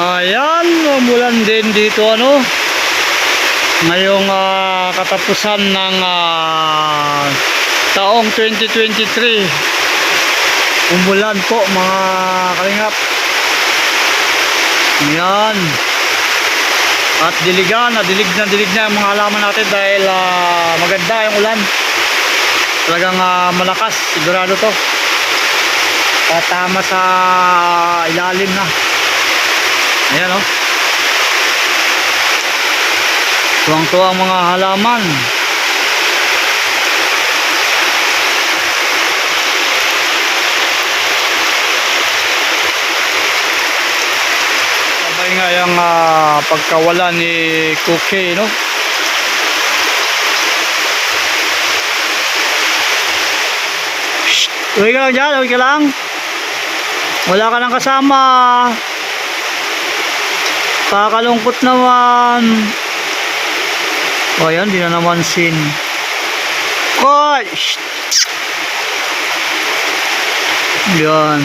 Ayan, umulan din dito ano. Ngayong ah, katapusan ng ah, taong 2023. Umulan po mga kalingap. Ayan. At diligan, na dilig na dilig na yung mga halaman natin dahil ah, maganda yung ulan. Talagang ah, malakas, sigurado to. Patama sa ilalim na. Ayan oh. Tuwang-tuwa ang mga halaman. Sabay nga yung ah, pagkawala ni Cookie, no? Uwi ka lang dyan, uwi ka lang. Wala ka nang kasama. Kakalungkot naman. O yan, di na naman sin. Koy! Shh! Yan.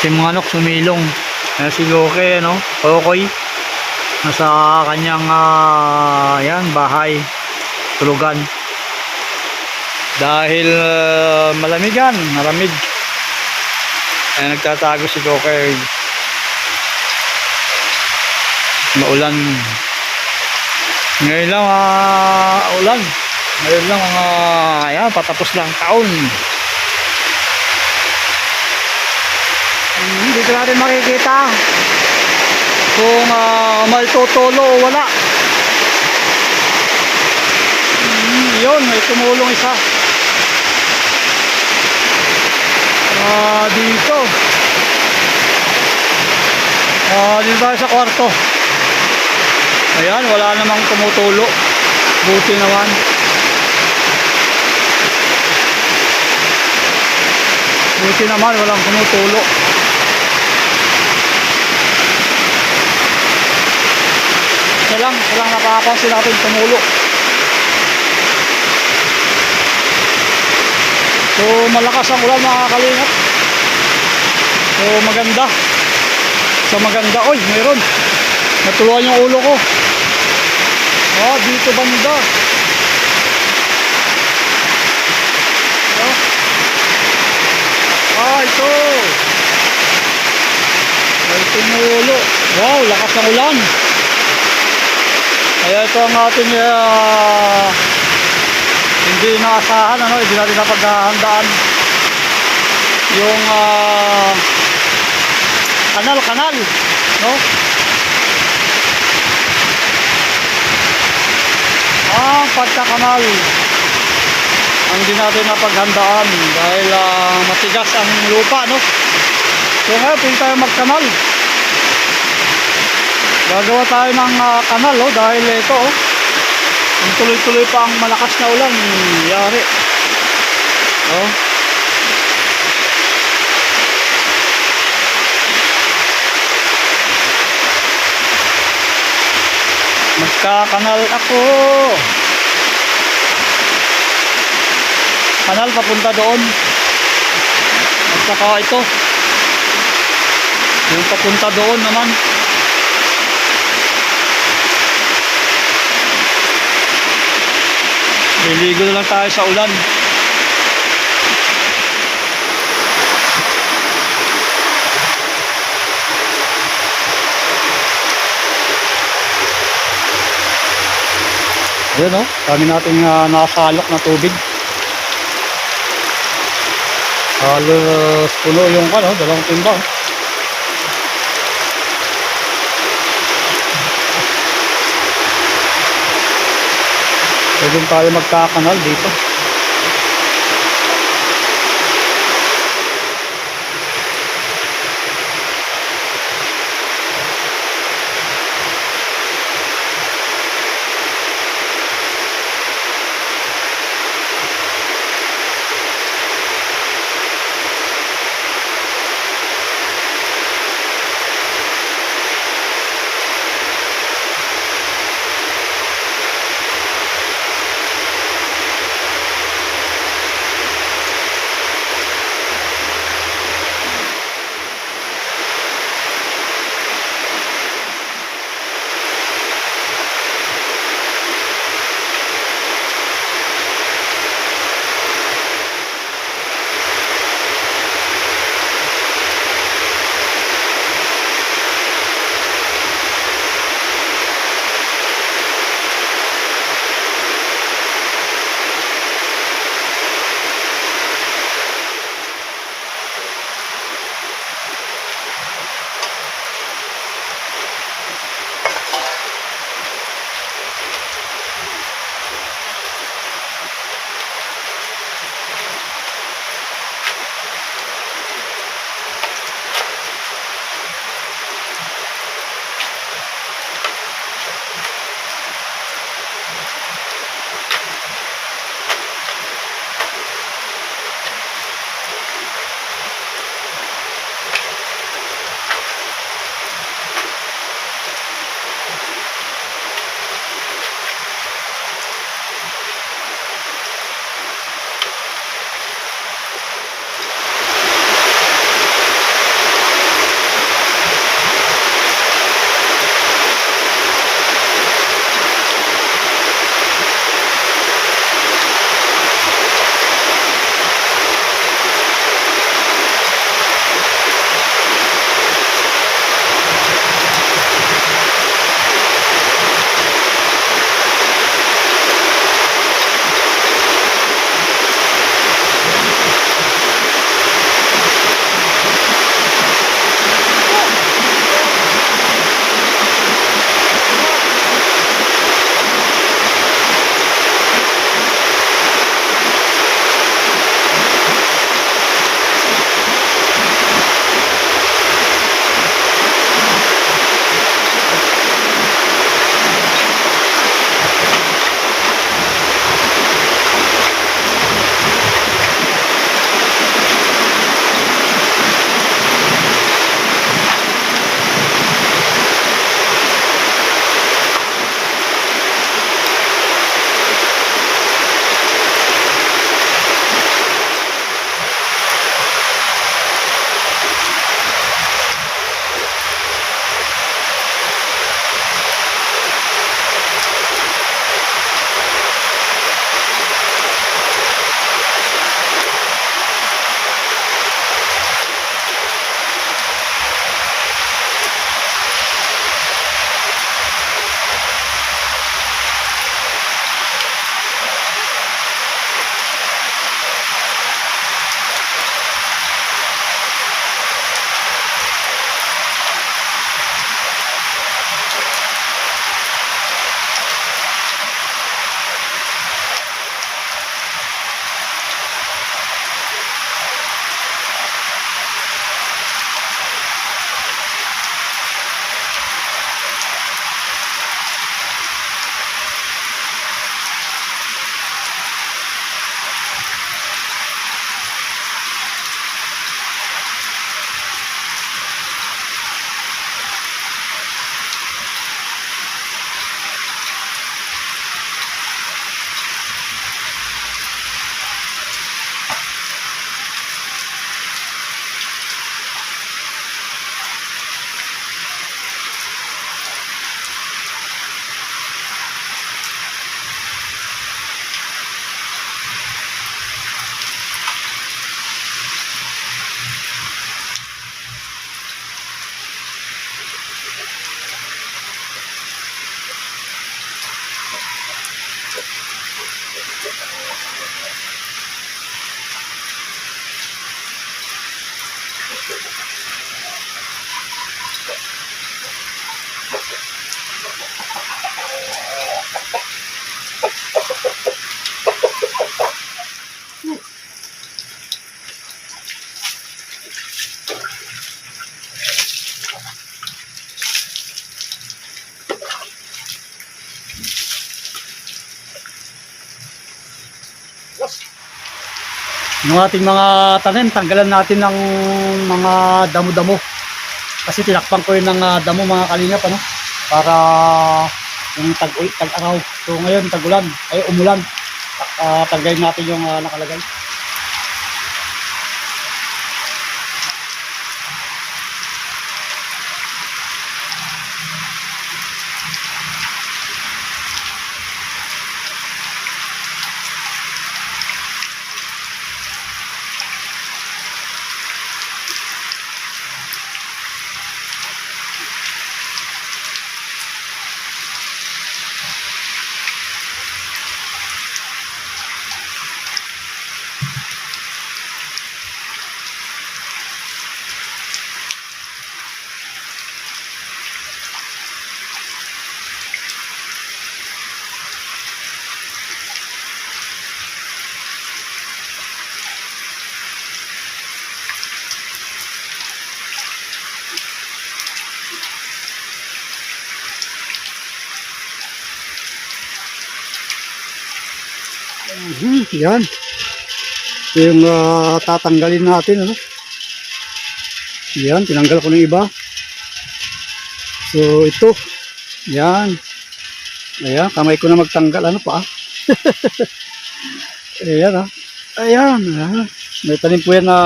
Si mga anok sumilong. Ayan si Loke, no? Okoy. Nasa kanyang, ah, yan, bahay. Tulugan. Dahil ah, malamigan, malamig. Kaya nagtatago si Loke. Maulan. Ngayon lang, ah, ulan. Ngayon lang, mga, ayan, patapos lang taon. Hmm, Dito natin makikita kung uh, maltotolo o wala. Hmm, yun, may tumulong isa. Ah, dito. Ah, dito tayo sa kwarto. Ayan, wala namang tumutulo. Buti naman. Buti naman, walang tumutulo. Isa lang, isa lang nakakapansin natin tumulo. So, malakas ang ulan mga kalingap. So, maganda. Sa maganda, oy, meron. Natuluan yung ulo ko. Ah, dito banda. Ah, ah ito. May tumulo. Wow, lakas ng ulan. Kaya ito ang ating ah, hindi inaasahan, ano, hindi natin napaghahandaan. Yung ah, kanal-kanal, no? Ah, pagkakanal. Ang di natin napaghandaan dahil ah, matigas ang lupa, no? So ngayon, pwede tayo magkanal. Gagawa tayo ng ah, kanal, oh, dahil ito, oh. Ang tuloy-tuloy pa ang malakas na ulan, yari. Oh. Magkakanal ako. Kanal papunta doon. At saka ito. Yung papunta doon naman. Liligo na lang tayo sa ulan. Ayan o, dami nating uh, nakasalok na tubig. Halos puno yung ano, dalawang timba. oh. Pwede tayo magkakanal dito. Yung ating mga tanim, tanggalan natin ng mga damo-damo. Kasi tinakpan ko yun ng ah, damo mga kalingap, ano? Para yung tag tag-araw. So ngayon, tag-ulan, ay umulan. Uh, tanggalin natin yung ah, nakalagay. Yan. Yung ah, tatanggalin natin. Ano? Yan, tinanggal ko ng iba. So, ito. Yan. Ayan, kamay ko na magtanggal. Ano pa? Ayan ah. Ayan. ah. May tanim po yan na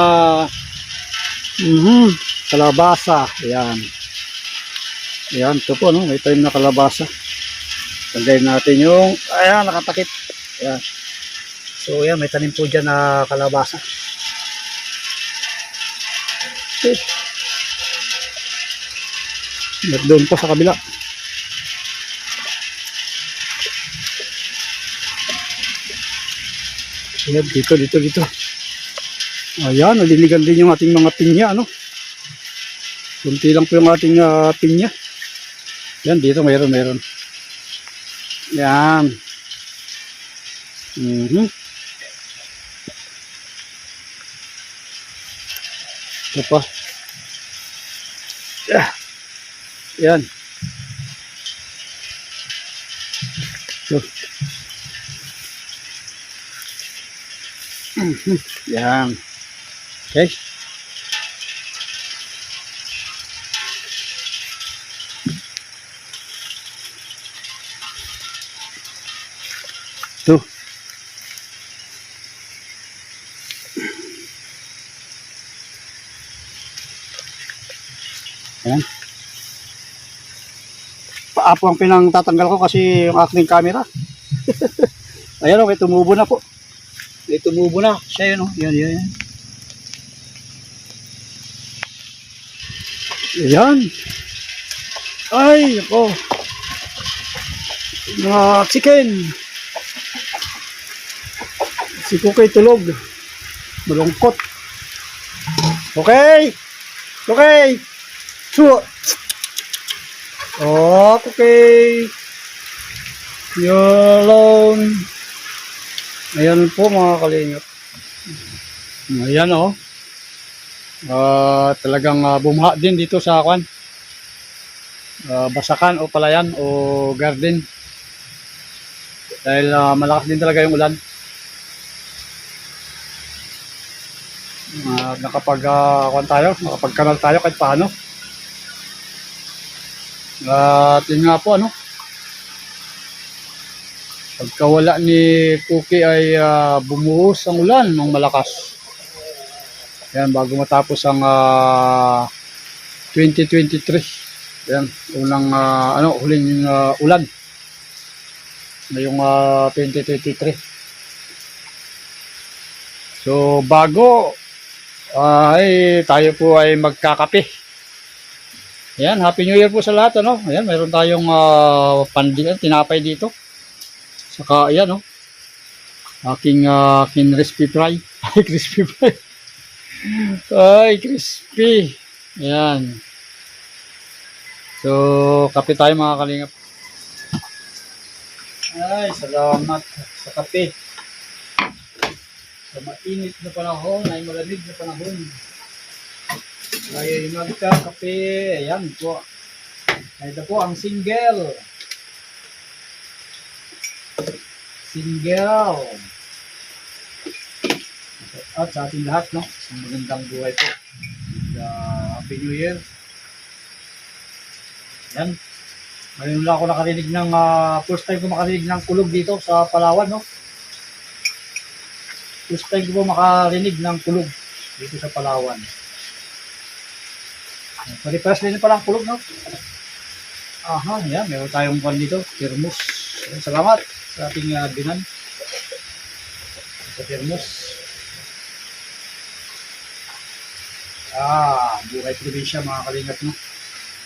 mhm, kalabasa. Ayan. Ayan, ito po. No? May tanim na kalabasa. Tanggalin natin yung, ayan, nakatakip. Ayan. So, ayan, may tanim po dyan na kalabasa. Okay. Doon pa sa kabila. Ayan, dito, dito, dito. Ayan, naliligan din yung ating mga pinya, ano? Kunti lang po yung ating ah, pinya. Yan, dito, mayroon, mayroon. Yan. Mhm. Ito pa. Yeah. Yan. Ito. Yan. Okay. Paa po ang pinangtatanggal ko kasi yung aking camera. Ayan o, may tumubo na po. May tumubo na. Siya yun o. Yan, yan, yan. Ayan. Ay, ako. Mga chicken. Si Kukay tulog. Malungkot. Okay. Okay. Su. Okay. You're alone. Ayan po mga kalingap. Ayan oh. Ah, talagang ah, bumha din dito sa kwan. Ah, basakan o palayan o garden. Dahil ah, malakas din talaga yung ulan. Uh, nakapag uh, tayo, nakapag kanal tayo kahit paano. At yun nga po ano. Pagkawala ni Cookie ay ah, bumuhos ang ulan ng malakas. Yan, bago matapos ang ah, 2023. Yan, unang ah, ano, huling ah, ulan. Ngayong ah, 2023. So, bago ay tayo po ay magkakape. Ayan, Happy New Year po sa lahat, ano? Ayan, meron tayong uh, pandingan, tinapay dito. Saka, ayan, oh. Aking uh, crispy fry. Ay, crispy fry. Ay, crispy. Ayan. So, kape tayo mga kalingap. Ay, salamat sa kape. Sa mainit na panahon, ay malamig na panahon. Ay, magkakape. Ayan po. Ito po ang single. Single. At sa ating lahat, no? Isang magandang buhay po. Uh, Happy New Year. Yan. Ngayon lang ako nakarinig ng, ah, first time ko makarinig ng kulog dito sa Palawan, no? First time ko makarinig ng kulog dito sa Palawan. Pare-pares din pala ang kulog, no? Aha, yan. Meron tayong pan dito. Thermos. Salamat sa ating uh, binan. Sa thermos. Ah, buhay probinsya mga kalingat, no?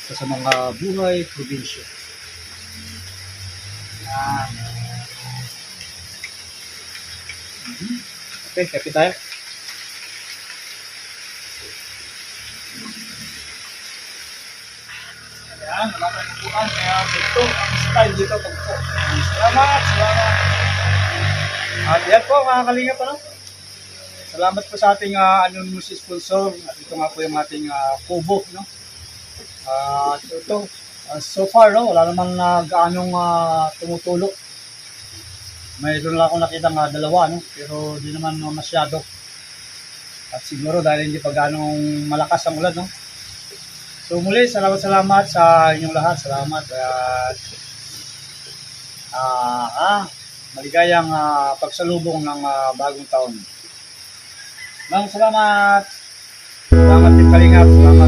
Isa sa mga buhay probinsya. Yan. Mhm. Okay, kape tayo. Ayan, wala tayong upuan. Kaya ito ang style dito po. Salamat, salamat. At yan po mga kalingap ano. Salamat po sa ating uh, anonymous sponsor. At ito nga po yung ating uh, kubo. No? At ito, uh, so, far no, wala namang uh, gaanong uh, tumutulo. mayroon lang ako nakita nga dalawa, no? pero di naman no, masyado. At siguro dahil hindi pa ganong malakas ang ulan, no? So muli, salamat salamat sa inyong lahat. Salamat at ah, ah, maligayang ah, pagsalubong ng ah, bagong taon. Maraming salamat. Salamat din Kalingap. Salamat.